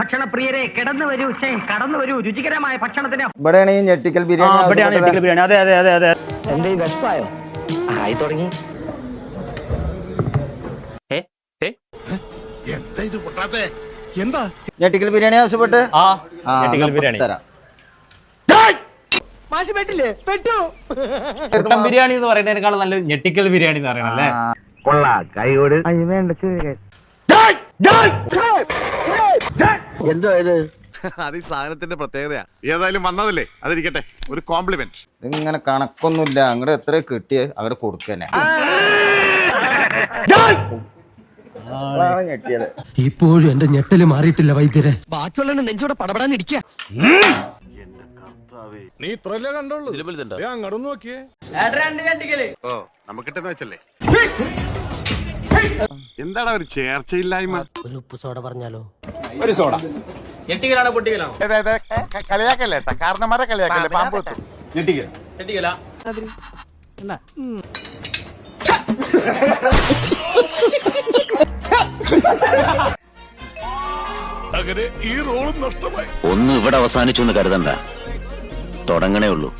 ഭക്ഷണപ്രിയരെ കിടന്നു വരൂ ഛേ കടന്നു വരൂ. രുചികരമായ ഭക്ഷണത്തിന് ഇവിടെയാണ് ഈ ഞെട്ടിക്കൽ ബിരിയാണി ഇവിടെയാണ് ഞെട്ടിക്കൽ ബിരിയാണി. അതെ അതെ അതെ അതെ. എന്റെ വിശപ്പായോ? ആയി തുടങ്ങി. എന്താ ഇത് പൊട്ടാത്തെ? ഞെട്ടിക്കൽ ബിരിയാണി ആവശ്യപ്പെട്ട്? ആ ഞെട്ടിക്കൽ ബിരിയാണി. തരാം. കുട്ടൻ ബിരിയാണി എന്ന് പറയുന്നതിനേക്കാൾ നല്ല ഞെട്ടിക്കൽ ബിരിയാണി എന്ന് പറയണം അല്ലേ? കൊള്ളാ. കൈയോട് എന്തോ ഇത്? അത് ഈ സാധനത്തിന്റെ പ്രത്യേകതയാ. ഏതായാലും വന്നതല്ലേ? അതിരിക്കട്ടെ. ഒരു കോംപ്ലിമെന്റ് ഇതിങ്ങനെ കണക്കൊന്നുമില്ല. അങ്ങോട്ട് എത്ര കിട്ടിയ അവിടെ കൊടുക്കന്നെ. ഞെട്ടിയത്. ഇപ്പോഴും എന്റെ ഞെട്ടൽ മാറിയിട്ടില്ല വൈദ്യരെ. ബാക്കിയുള്ള നെഞ്ചോടെ പടപടാന്ന് ഇടിക്കുക നീ ഇത്രല്ലേ കണ്ടുള്ളൂ? അങ്ങോട്ട് നോക്കിയേ. ഓ നമുക്കിട്ടെന്ന് വെച്ചല്ലേ? എന്താടാ ഒരു ചേർച്ചയില്ലായ്മ? ഒരു ഉപ്പ് സോഡ പറഞ്ഞാലോ? ഒരു സോഡ. ഞെട്ടിക്കലാണോ പൊട്ടിക്കലാണോ? കളിയാക്കല്ലേ കാരണന്മാരെ കളിയാക്കല്ലേ? പാമ്പ് ഞെട്ടിക്കൽ ഞെട്ടിക്കല. അങ്ങനെ ഈ റോളും നഷ്ടമായി. ഒന്ന് ഇവിടെ അവസാനിച്ചു എന്ന് കരുതണ്ട. തുടങ്ങണേ ഉള്ളൂ.